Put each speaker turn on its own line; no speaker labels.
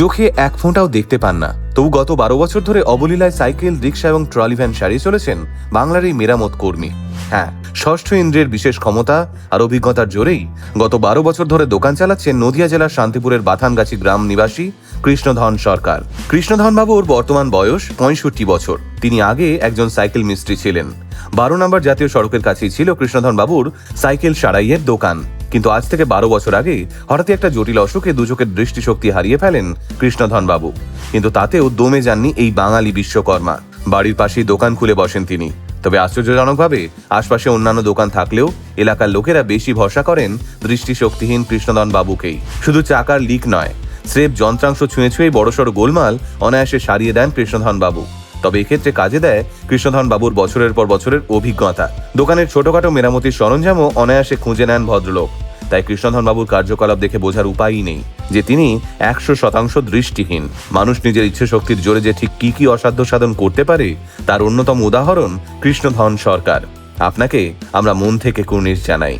চোখে এক ফোঁটাও দেখতে পান না। তবু গত বারো বছর ধরে অবলীলায় সাইকেল রিক্সা এবং ট্রলি ভ্যান সারিয়ে চলেছেন বাংলার এই মেরামত কর্মী। হ্যাঁ ষষ্ঠ ইন্দ্রের বিশেষ ক্ষমতা আর অভিজ্ঞতার জোরেই গত বারো বছর ধরে দোকান চালাচ্ছেন নদিয়া জেলার শান্তিপুরের বাথানগাছি গ্রাম নিবাসী কৃষ্ণধন সরকার। কৃষ্ণধন বাবুর বর্তমান বয়স পঁয়ষট্টি বছর। তিনি আগে একজন সাইকেল মিস্ত্রি ছিলেন। বারো নম্বর জাতীয় সড়কের কাছেই ছিল কৃষ্ণধন বাবুর সাইকেল সারাইয়ের দোকান। কিন্তু আজ থেকে বারো বছর আগে হঠাৎই একটা জটিল অসুখে দুচোখের দৃষ্টিশক্তি হারিয়ে ফেলেন কৃষ্ণধন বাবু কিন্তু তাতেও দমে যাননি এই বাঙালি বিশ্বকর্মা। বাড়ির পাশেই দোকান খুলে বসেন তিনি। তবে আশ্চর্যজনকভাবে আশপাশে অন্যান্য দোকান থাকলেও এলাকার লোকেরা বেশি ভরসা করেন দৃষ্টিশক্তিহীন কৃষ্ণধন বাবুকেই শুধু চাকার লিক নয়, স্রেফ যন্ত্রাংশ ছুঁয়ে ছুঁয়ে বড়সড় গোলমাল অনায়াসে সারিয়ে দেন কৃষ্ণধন বাবু তবে এক্ষেত্রে কাজে দেয় কৃষ্ণধন বাবুর বছরের পর বছরের অভিজ্ঞতা। দোকানের ছোটখাটো মেরামতির সরঞ্জামও অনায়াসে খুঁজে নেন ভদ্রলোক। তাই কৃষ্ণধন বাবুর কার্যকলাপ দেখে বোঝার উপায়ই নেই যে তিনি একশো শতাংশ দৃষ্টিহীন। মানুষ নিজের ইচ্ছে শক্তির জোরে যে ঠিক কি কি অসাধ্য সাধন করতে পারে, তার অন্যতম উদাহরণ কৃষ্ণধন সরকার। আপনাকে আমরা মন থেকে কুর্নিশ জানাই।